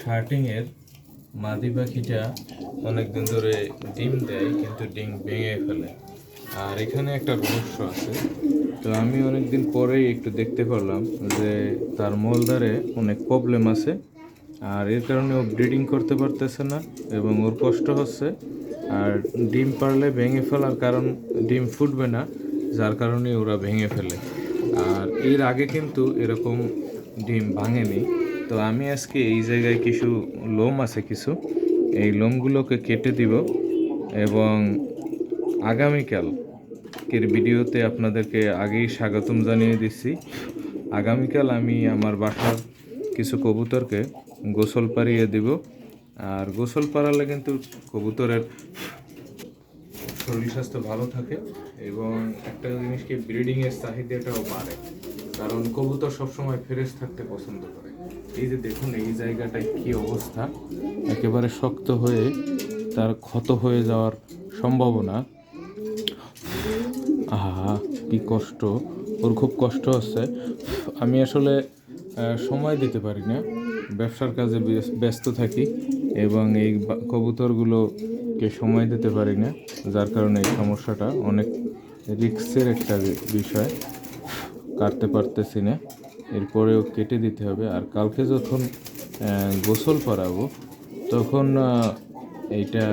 শার্টিংয়ের মাদি পাখিটা অনেকদিন ধরে ডিম দেয়, কিন্তু ডিম ভেঙে ফেলে। আর এখানে একটা রহস্য আছে। তো আমি অনেকদিন পরেই একটু দেখতে পারলাম যে তার মলদারে অনেক প্রবলেম আছে, আর এর কারণে ও ব্রিডিং করতে পারতেছে না এবং ওর কষ্ট হচ্ছে। আর ডিম পারলে ভেঙে ফেলার কারণ, ডিম ফুটবে না, যার কারণে ওরা ভেঙে ফেলে। আর এর আগে কিন্তু এরকম ডিম ভাঙেনি। তো আমি আজকে এই জায়গায় কিছু লোম আছে কিছু। এই লোমগুলোকে কেটে দিব এবং আগামীকাল এর ভিডিওতে আপনাদেরকে আগেই স্বাগতম জানিয়ে দিচ্ছি। আগামীকাল আমি আমার বাসার কিছু কবুতরকে গোসল পাড়িয়ে দিব। আর গোসল পাড়ালে কিন্তু কবুতরের শরীর স্বাস্থ্য ভালো থাকে এবং একটা জিনিসকে ব্রিডিংয়ের চাহিদাটাও বাড়ে। কারণ কবুতর সবসময় ফ্রেশ থাকতে পছন্দ করে। এই যে দেখুন, এই জায়গাটায় কি অবস্থা? একেবারে শক্ত হয়ে তার ক্ষত হয়ে যাওয়ার সম্ভাবনা। আহা, কি কষ্ট। ওর খুব কষ্ট হচ্ছে আমি আসলে সময় দিতে পারি না। ব্যবসার কাজে ব্যস্ত থাকি এবং এই কবুতরগুলোকে সময় দিতে পারি না, যার কারণে এই সমস্যাটা অনেক রিক্সের একটা বিষয়। কাটতে পারতেছি না। এরপরেও কেটে দিতে হবে। আর কালকে যখন গোসল করাবো, তখন এইটা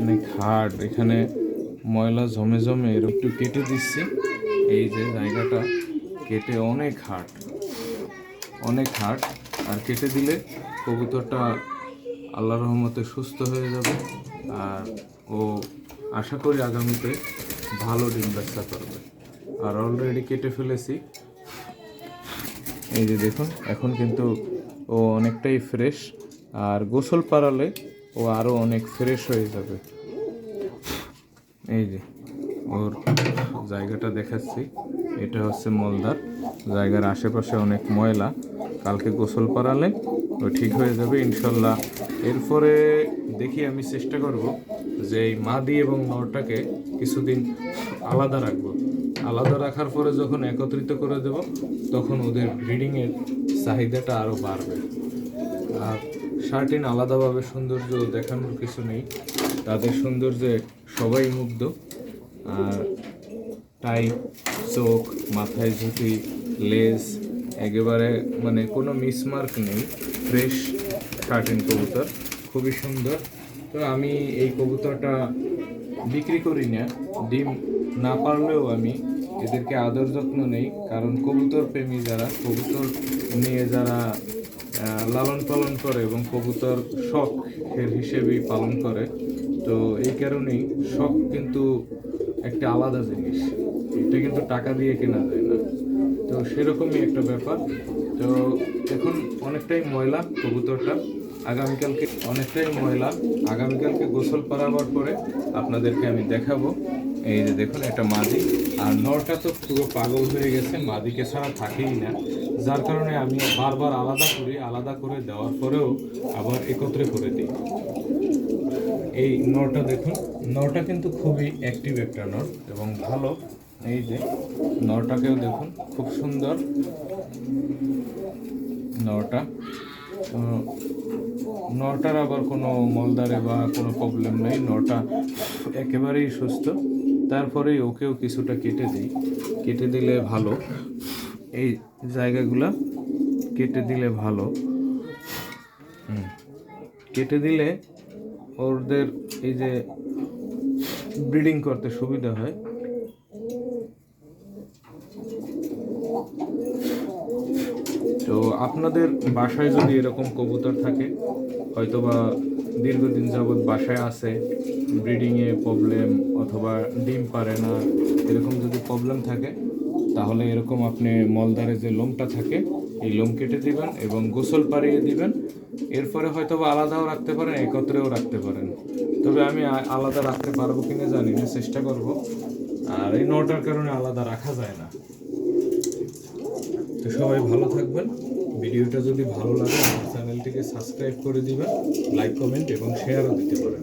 অনেক হার্ড এখানে ময়লা জমে জমে এর একটু কেটে দিচ্ছি। এই যে জায়গাটা কেটে অনেক হার্ড অনেক হার্ড আর কেটে দিলে কবুতরটা আল্লাহ রহমতে সুস্থ হয়ে যাবে আর ও আশা করি আগামীতে ভালো ডিম ব্যবসা করবে। আর অলরেডি কেটে ফেলেছি। এই যে দেখুন, এখন কিন্তু ও অনেকটাই ফ্রেশ আর গোসল পাড়ালে ও আরও অনেক ফ্রেশ হয়ে যাবে। এই যে ওর জায়গাটা দেখাচ্ছি। এটা হচ্ছে মলদার। জায়গার আশেপাশে অনেক ময়লা। কালকে গোসল পাড়ালে ও ঠিক হয়ে যাবে, ইনশাল্লাহ। এরপরে দেখি আমি চেষ্টা করব যে এই মাদি এবং নরটাকে কিছুদিন আলাদা রাখব। আলাদা রাখার পরে যখন একত্রিত করে দেব, তখন ওদের ব্রিডিংয়ের চাহিদাটা আরও বাড়বে। আর শার্টিন আলাদাভাবে সৌন্দর্য দেখানোর কিছু নেই। তাদের সৌন্দর্যে সবাই মুগ্ধ। আর টাই, চোখ, মাথায় ঝুঁকি লেজ একেবারে মানে কোনো মিসমার্ক নেই। ফ্রেশ শার্টিন কবুতর, খুবই সুন্দর। তো আমি এই কবুতরটা বিক্রি করি না, ডিম না পারলেও আমি এদেরকে আদর যত্ন নেই, কারণ কবুতর প্রেমী যারা, কবুতর নিয়ে যারা লালন পালন করে এবং কবুতর শখের হিসেবেই পালন করে, তো এই কারণেই শখ কিন্তু একটা আলাদা জিনিস। এটা কিন্তু টাকা দিয়ে কেনা যায় না। তো সেরকমই একটা ব্যাপার। তো এখন অনেকটাই ময়লা কবুতরটা। আগামীকালকে অনেকটাই ময়লা। আগামীকালকে গোসল করাবার পরে আপনাদেরকে আমি দেখাবো। এই যে দেখুন একটা মাদি। আর নরটা তো পুরো পাগল হয়ে গেছে, মাদিকে ছাড়া থাকেই না। যার কারণে আমি বারবার আলাদা করি, আলাদা করে দেওয়ার পরেও আবার একত্রে করে দিই। এই নরটা দেখুন, নরটা কিন্তু খুবই অ্যাক্টিভ একটা নর এবং ভালো। এই যে নটাকেও দেখুন, খুব সুন্দর নটা নটার আবার কোনো মলদারে বা কোনো প্রবলেম নেই নটা একেবারেই সুস্থ। তারপরেই ওকেও কিছুটা কেটে দিই। কেটে দিলে ভালো। এই জায়গাগুলা কেটে দিলে ভালো। কেটে দিলে ওদের এই যে ব্রিডিং করতে সুবিধা হয় তো আপনাদের বাসায় যদি এরকম কবুতর থাকে, হয়তোবা দীর্ঘদিন যাবৎ বাসায় আছে, ব্রিডিংয়ে প্রবলেম অথবা ডিম পারে না, এরকম যদি প্রবলেম থাকে, তাহলে এরকম আপনি মলদারে যে লোমটা থাকে, এই লোম কেটে দিবেন এবং গোসল পাড়িয়ে দিবেন। এরপরে হয়তো বা আলাদাও রাখতে পারেন, একত্রেও রাখতে পারেন। তবে আমি আলাদা রাখতে পারব কিনা জানি না, চেষ্টা করব। আর এই নটার কারণে আলাদা রাখা যায় না। তো সবাই ভালো থাকবেন। ভিডিওটা যদি ভালো লাগে আমার চ্যানেলটিকে সাবস্ক্রাইব করে দিবেন, লাইক, কমেন্ট এবং শেয়ারও দিতে পারেন।